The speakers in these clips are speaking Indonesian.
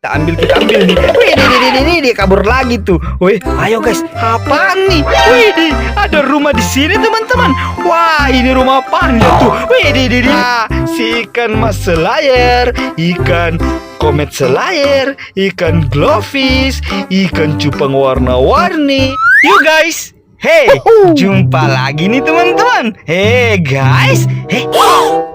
Kita ambil, kita ambil nih. Wih, di, di, di, di, kabur lagi tuh. Wih, ayo guys, apaan nih? Wih, di, ada rumah di sini teman-teman. Wah, ini rumah apaan ya tuh? Wih, di, di, di. Ah, si ikan mas selayar, ikan komet selayar, ikan glowfish, ikan cupang warna-warni. Yuk guys, Hey, jumpa lagi nih teman-teman. Hey guys, hey,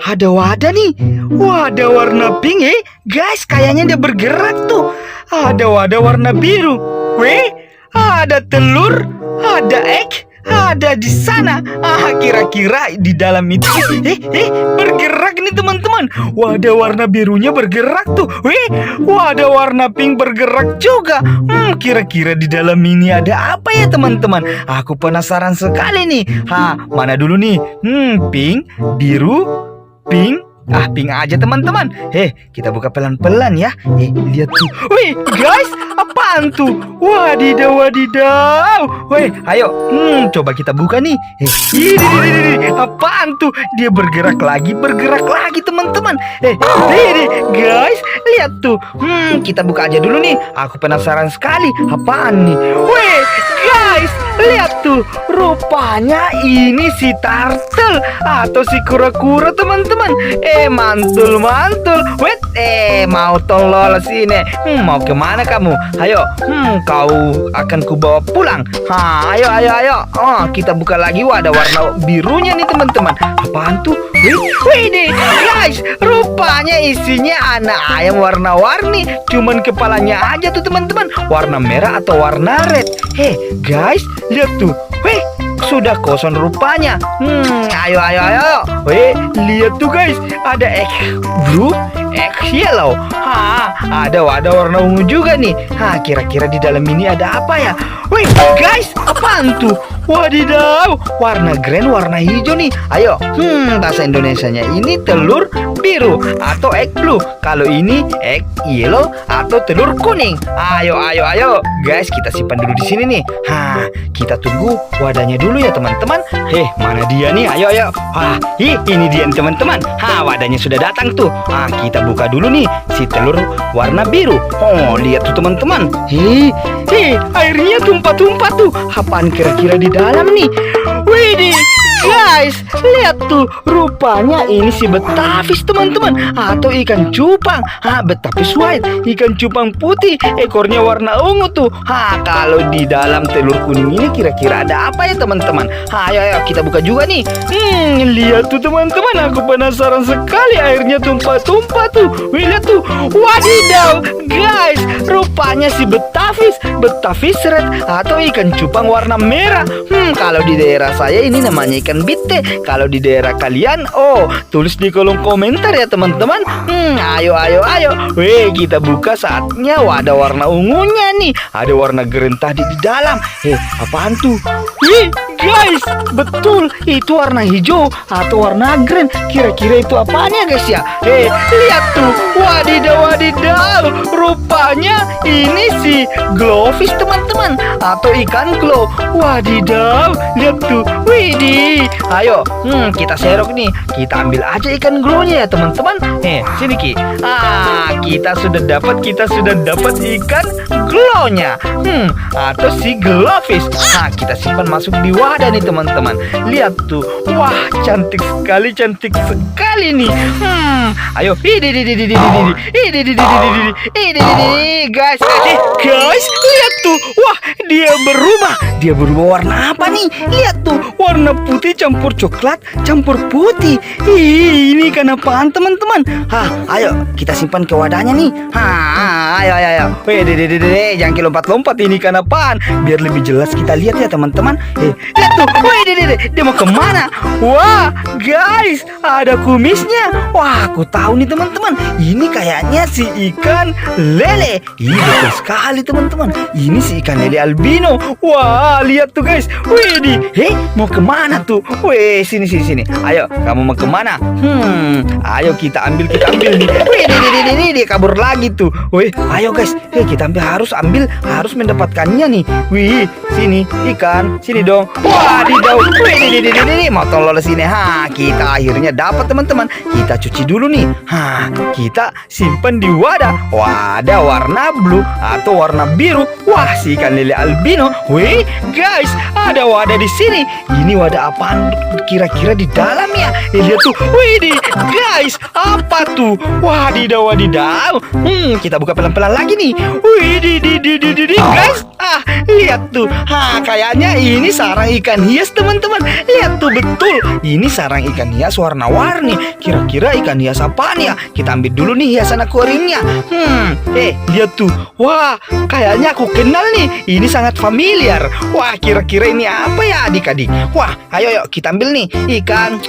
ada wadah nih. Wadah warna pink, eh, guys, kayaknya dia bergerak tuh. Ada wadah warna biru. Weh, ada telur, ada egg, ada di sana. Ah, kira-kira di dalam itu, eh, eh, bergerak nih teman-teman. Wadah warna birunya bergerak tuh. Weh, wadah warna pink bergerak juga. Hmm, kira-kira di dalam ini ada apa ya teman-teman? Aku penasaran sekali nih. Ha, mana dulu nih? Hmm, pink, biru, pink. Ah, pink aja teman-teman. Heh, kita buka pelan-pelan ya. Eh, lihat tuh. Wih, guys, apaan tuh? Wadidaw, wadidaw. Weh, ayo. Hmm, coba kita buka nih. Eh, ini, ini, ini, apaan tuh? Dia bergerak lagi, bergerak lagi teman-teman. Eh, ini, guys, lihat tuh. Hmm, kita buka aja dulu nih. Aku penasaran sekali. Apaan nih? Weh, guys, lihat tuh. Rupanya ini si turtle atau si kura-kura teman-teman. Eh, mantul, mantul. Wait, eh, mau tolol sini. Hmm, mau ke mana kamu? Ayo, hmm, kau akan kubawa pulang. Ha, ayo, ayo, ayo. Oh, kita buka lagi wadah warna birunya nih teman-teman. Apaan tuh? Wih, nih, guys, rupanya isinya anak ayam warna-warni. Cuman kepalanya aja tuh teman-teman, warna merah atau warna red. Hei, guys, lihat tuh. Wih, sudah kosong rupanya. Hmm, ayo, ayo, ayo. Wih, lihat tuh guys, ada egg blue, egg yellow. Ha, ada wadah warna ungu juga nih. Ha, kira-kira di dalam ini ada apa ya? Wih, guys, apaan tuh? Wadidaw, warna green, warna hijau nih. Ayo, hmm, bahasa Indonesianya ini telur biru atau egg blue. Kalau ini egg yellow atau telur kuning. Ayo, ayo, ayo, guys, kita simpan dulu di sini nih. Ha, kita tunggu wadahnya dulu ya teman-teman. Heh, mana dia nih? Ayo, ayo. Wah, ih, ini dia nih, teman-teman. Ha, wadahnya sudah datang tuh. Ah, kita buka dulu nih si telur warna biru. Oh, lihat tuh teman-teman. Hih, hih, airnya tumpah-tumpah tuh. Apaan kira-kira di dalam nih? Widih, guys, lihat tuh. Rupanya ini si betavis teman-teman atau ikan cupang. Ah, betavis white, ikan cupang putih, ekornya warna ungu tuh. Ha, kalau di dalam telur kuning ini kira-kira ada apa ya teman-teman? Ha, ayo, ayo kita buka juga nih. Hmm, lihat tuh teman-teman, aku penasaran sekali airnya tumpah-tumpah tuh. Wih, lihat tuh. Wadidaw, guys, rupanya si betavis, betavis red atau ikan cupang warna merah. Hmm, kalau di daerah saya ini namanya ikan bite. Kalau di daerah kalian, oh, tulis di kolom komentar ya teman-teman. Hmm, ayo, ayo, ayo. Weh, kita buka saatnya wadah warna ungunya nih. Ada warna green tadi di dalam. Eh, apaan tuh? Wih, guys, betul. Itu warna hijau atau warna green. Kira-kira itu apaan ya guys ya? Eh, lihat tuh. Wadidaw, wadidaw. Rupanya ini si glowfish teman-teman atau ikan glow. Wadidaw, lihat tuh. Widih. Ayo, hmm, kita serok nih. Kita ambil aja ikan glownya ya teman-teman. Eh, sini Ki. Ah, kita sudah dapat, kita sudah dapat ikan glownya. Hmm, atau si glowfish. Nah, kita simpan masuk di wadah nih teman-teman. Lihat tuh. Wah, cantik sekali, cantik sekali nih. Hmm, ayo. Ini, ini, ini, ini, ini, ini, ini, ini, ini, ini, guys. Eh, guys, lihat tuh. Wah, dia berubah. Dia berubah warna apa nih? Lihat tuh, warna putih campur coklat, campur putih. Ih, ini kan apaan teman-teman? Hah, ayo kita simpan ke wadahnya nih. Hah, ayo, ayo, ayo. Weh, dede, dede, dede, jangan lompat-lompat. Ini kan apaan? Biar lebih jelas kita lihat ya teman-teman. Eh, lihat tuh. Weh, dede, dede, dia mau ke mana? Wah, guys, ada kumisnya. Wah, aku tahu nih teman-teman. Ini kayaknya si ikan lele. Iya, betul sekali teman-teman. Ini si ikan lele albino. Wah, lihat tuh guys. Wih, di, heh, mau ke mana tuh? Wih, sini sini sini. Ayo, kamu mau ke mana? Hmm, ayo kita ambil kita ambil nih. Wih, di, di, di, dia kabur lagi tuh. Wih, ayo guys. Hei, kita ambil harus ambil harus mendapatkannya nih. Wih, sini ikan, sini dong. Wah, di daun. Di, di, di, di, di. mau tolol sini. Ha, kita akhirnya dapat teman-teman. Kita cuci dulu nih. Ha, kita simpan di wadah. Wadah warna blue atau warna biru. Wah, si ikan lele albino. Wih, guys, ada wadah di sini. Ini wadah apaan kira-kira di dalamnya? Eh, lihat tuh. Wih, guys, apa tuh? Wadidaw, wadidaw. Hmm, kita buka pelan-pelan lagi nih. Wih, di, di, di, di, di, guys. Lihat tuh. Ha, kayaknya ini sarang ikan hias, teman-teman. Lihat tuh, betul. Ini sarang ikan hias warna-warni. Kira-kira ikan hias apaan ya? Kita ambil dulu nih hiasan akuariumnya. Hmm, eh, lihat tuh. Wah, kayaknya aku kenal nih. Ini sangat familiar. Wah, kira-kira ini apa ya adik-adik? Wah, ayo yuk kita ambil nih ikan.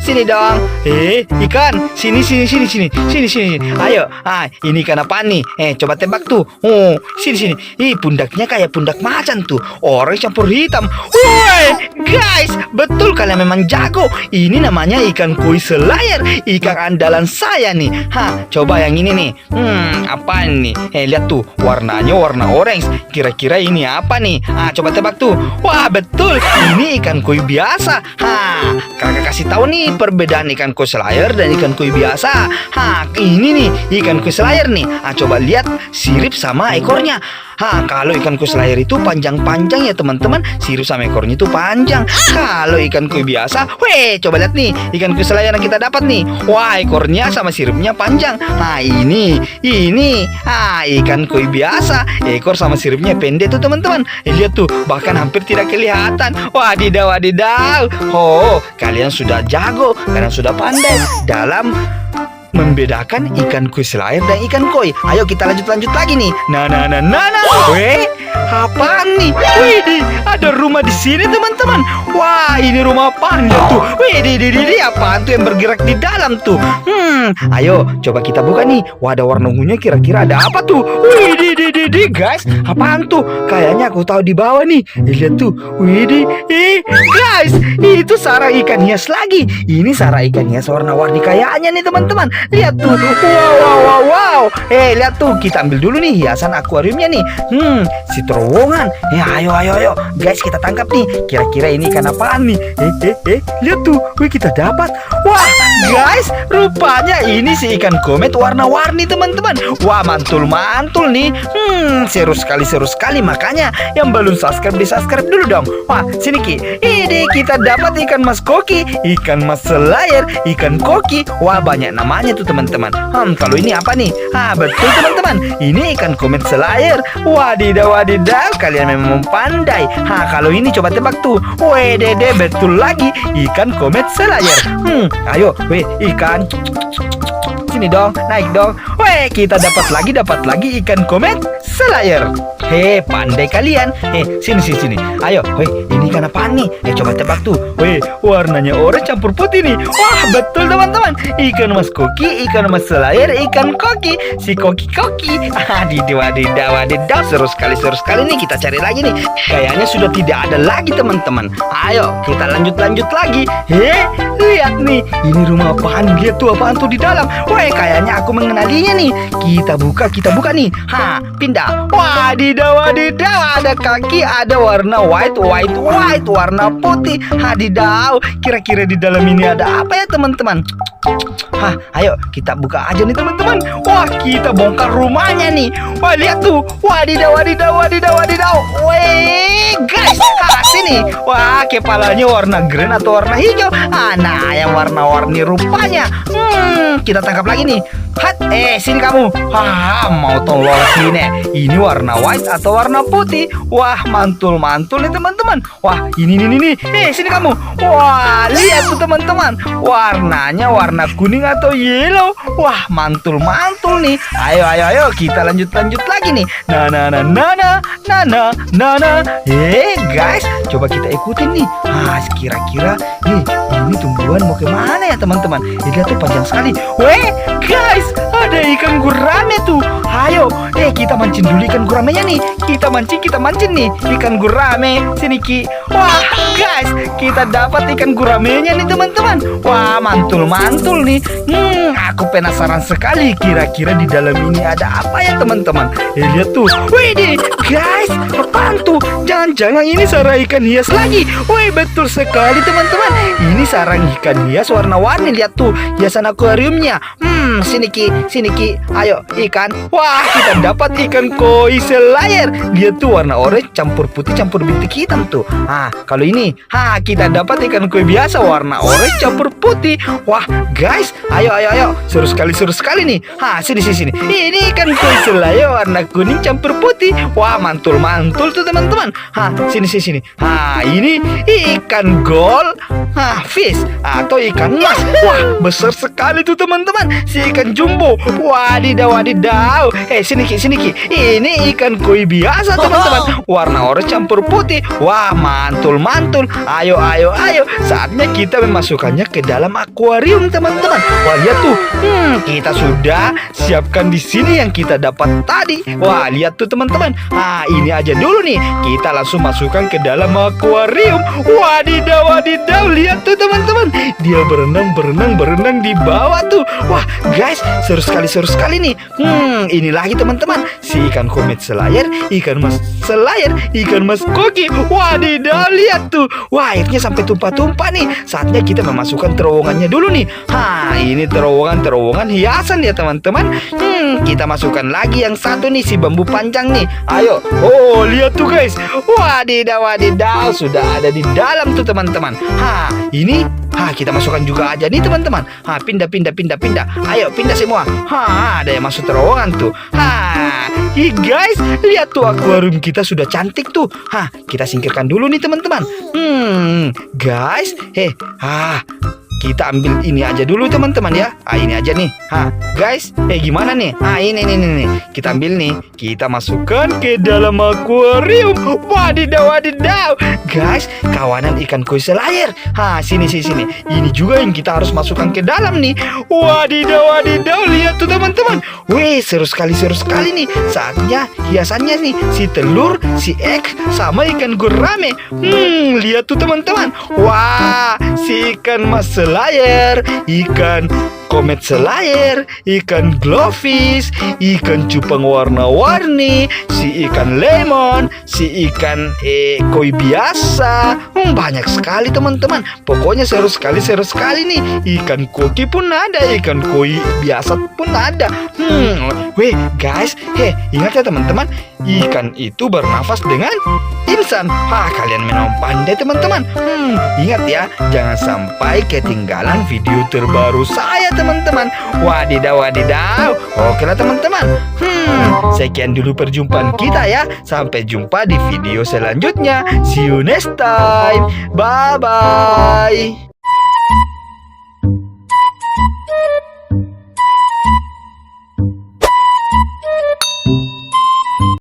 Sini dong. Eh, ikan. Sini sini sini sini. Sini sini. Ayo. Ah, ini ikan apa nih? Eh, coba tembak tuh. Oh, sini sini. Ih, pundaknya kayak pundak macan tuh. Orang campur hitam. Woi, guys, betul kalian memang jago. Ini namanya ikan koi selayar. Ikan andalan saya nih. Hah, coba yang ini nih. Hmm, apa nih? Eh, lihat tuh. Warnanya warna orange. Kira-kira ini apa nih? Ah, coba tebak tuh. Wah, betul. Ini ikan koi biasa. Hah, kakak kasih tahu nih perbedaan ikan koi selayar dan ikan koi biasa. Hah, ini nih ikan koi selayar nih. Ah, coba lihat sirip sama ekornya. Hah, kalau ikan koi selayar itu panjang-panjang ya teman-teman. Sirip sama ekornya itu panjang. Kalau ikan koi biasa, weh, coba lihat nih ikan koi selayar yang kita dapat nih. Wah, ekornya sama siripnya panjang. Nah, ini, ini, ah, ikan koi biasa. Ekor sama siripnya pendek tuh teman-teman. Eh, lihat tuh, bahkan hampir tidak kelihatan. Wadidaw, wadidaw. Oh, kalian sudah jago, kalian sudah pandai dalam membedakan ikan koi selayar dan ikan koi. Ayo kita lanjut-lanjut lagi nih. Nah, nah, nah, nah, nah. Weh, apaan nih? Wih, ada rumah di sini teman-teman. Wah, ini rumah panda tuh. Wih, di, di, di, di, apaan tuh yang bergerak di dalam tuh? Hmm, ayo coba kita buka nih. Wadah warna ungunya kira-kira ada apa tuh? Wih, di, di, di, di, guys. Apaan tuh? Kayaknya aku tahu di bawah nih. Lihat tuh. Wih, di, eh, guys, itu sarang ikan hias lagi. Ini sarang ikan hias warna-warni kayaknya nih teman-teman. Lihat tuh. Wow, wow, wow, wow. Eh, lihat tuh. Kita ambil dulu nih hiasan akuariumnya nih. Hmm, si terowongan. Eh, ayo, ayo, ayo. Guys, kita tangkap nih. Kira-kira ini ikan apaan nih? Eh, eh, eh. Lihat tuh. Wih, kita dapat. Wah, guys. Rupanya ini si ikan komet warna-warni teman-teman. Wah, mantul-mantul nih. Hmm, seru sekali, seru sekali. Makanya yang belum subscribe di subscribe dulu dong. Wah, sini Ki. Ini kita dapat ikan mas koki, ikan mas selayar, ikan koki. Wah, banyak namanya tuh teman-teman. Hmm, kalau ini apa nih? Ah, betul teman-teman. Ini ikan komet selayar. Wadidaw, wadidaw. Kalian memang pandai. Ha, kalau ini coba tebak tuh. Weh, dede, betul lagi. Ikan komet selayar. Hmm, ayo, weh, ikan. Sini dong, naik dong. Weh, kita dapat lagi, dapat lagi ikan komet selayar. Hei, pandai kalian. Hei, sini, sini, sini. Ayo, weh, ini ikan apaan nih? Eh, coba tebak tuh. Weh, warnanya orange campur putih nih. Wah, betul teman-teman. Ikan mas koki, ikan mas selayar, ikan koki. Si koki-koki. Ah, wadidaw, wadidaw. Seru sekali, seru sekali nih. Kita cari lagi nih. Kayaknya sudah tidak ada lagi teman-teman. Ayo, kita lanjut-lanjut lagi. Hei, lihat nih. Ini rumah apaan? Lihat tuh apaan tuh di dalam. Weh, kayaknya aku mengenalinya nih. Kita buka, kita buka nih. Ha, pindah. Wadidaw, wadidaw. Ada kaki, ada warna white, white, white, warna putih. Hadidaw. Kira-kira di dalam ini ada apa ya teman-teman? Hah, ayo kita buka aja nih teman-teman. Wah, kita bongkar rumahnya nih. Wah, lihat tuh. Wadidaw, wadidaw, wadidaw, wadidaw. Weh, guys, ha, sini. Wah, kepalanya warna green atau warna hijau. Ah, nah, yang warna-warni rupanya. Hmm, kita tangkap lagi nih. Hat, eh sini kamu. Hah, mau tolol sini. Ini warna white atau warna putih. Wah, mantul-mantul nih teman-teman. Wah, ini nih nih. Eh, sini kamu. Wah, lihat tuh teman-teman. Warnanya warna kuning atau yellow. Wah, mantul-mantul nih. Ayo, ayo, ayo, kita lanjut-lanjut lagi nih. Nah, nah, nah, nah, nah, nah, nah, nah, nah. Eh, guys, coba kita ikutin nih. Ah, kira-kira nih, ini tumbuhan mau ke mana ya teman-teman? Ini tuh panjang sekali. Weh, guys, ada ikan gurame tuh. Ayo, eh kita mancing dulu ikan guramenya nih. Kita mancing, kita mancing nih ikan gurame. Sini Ki. Wah, guys, kita dapat ikan guramenya nih teman-teman. Wah, mantul-mantul nih. Hmm, aku penasaran sekali kira-kira di dalam ini ada apa ya teman-teman. Eh, lihat tuh. Wih, deh, guys, apaan tuh? Jangan-jangan ini sarang ikan hias lagi. Wih, betul sekali teman-teman. Ini sarang ikan hias warna-warni. Lihat tuh, hiasan akuariumnya. Hmm, sini Ki, sini Ki. Ayo, ikan. Wah, kita dapat ikan koi selayar. Dia tuh warna orange campur putih campur bintik hitam tuh. Ah, kalau ini, ha, kita dapat ikan koi biasa warna orange campur putih. Wah, guys, ayo ayo ayo. Seru sekali, seru sekali nih. Ha, sini sini sini. Ini ikan koi selayar warna kuning campur putih. Wah, mantul-mantul tuh teman-teman. Ha, sini sini sini. Ha, ini ikan gol. Ha, fish atau ikan mas. Wah, besar sekali tuh teman-teman. Si ikan jumbo. Wadidaw, wadidaw. Eh, sini Ki, sini Ki. Ini ikan koi biasa teman-teman. Warna orange campur putih. Wah, mantul-mantul. Ayo, ayo, ayo. Saatnya kita memasukkannya ke dalam akuarium teman-teman. Wah, lihat tuh. Hmm, kita sudah siapkan di sini yang kita dapat tadi. Wah, lihat tuh teman-teman. Ah, ini aja dulu nih. Kita langsung masukkan ke dalam akuarium. Wadidaw, wadidaw. Lihat tuh teman-teman. Dia berenang, berenang, berenang di bawah tuh. Wah, guys, seru sekali, seru sekali nih. Hmm, ini lagi teman-teman. Si ikan komet selayar, ikan mas selayar, ikan mas koki. Wadidaw, lihat tuh. Wah, airnya sampai tumpah-tumpah nih. Saatnya kita memasukkan terowongannya dulu nih. Ha, ini terowongan-terowongan hiasan ya teman-teman. Hmm, kita masukkan lagi yang satu nih si bambu panjang nih. Ayo. Oh, lihat tuh guys. Wadidaw, wadidaw. Sudah ada di dalam tuh teman-teman. Ha, ini Ha, kita masukkan juga aja nih teman-teman. Ha, pindah, pindah, pindah, pindah. Ayo, pindah semua. Ha, ada yang masuk terowongan tuh. Ha, hi guys, lihat tuh akuarium kita sudah cantik tuh. Ha, kita singkirkan dulu nih teman-teman. Hmm, guys, heh, ha, kita ambil ini aja dulu teman-teman ya. Ah ini aja nih. Ha, guys, eh gimana nih? Ah ini nih nih. Kita ambil nih. Kita masukkan ke dalam akuarium. Wadidaw wadidaw. Guys, kawanan ikan koi selayar. Ha, sini sini sini. Ini juga yang kita harus masukkan ke dalam nih. Wadidaw wadidaw. Lihat tuh teman-teman. Wih, seru sekali seru sekali nih. Saatnya hiasannya nih si telur, si egg sama ikan gurame. Hmm, lihat tuh teman-teman. Wah, si ikan mas selayar, ikan komet selayar, ikan glowfish, ikan cupang warna-warni, si ikan lemon, si ikan eh, koi biasa. Hmm, banyak sekali teman-teman. Pokoknya seru sekali, seru sekali nih. Ikan koki pun ada, ikan koi biasa pun ada. Hmm, weh guys, heh ingat ya teman-teman, ikan itu bernafas dengan insan. Hah, kalian memang pandai teman-teman. Hmm, ingat ya, jangan sampai ketinggalan video terbaru saya teman-teman. Wadidaw, wadidaw. Oke lah teman-teman. Hmm, sekian dulu perjumpaan kita ya. Sampai jumpa di video selanjutnya. See you next time. Bye-bye.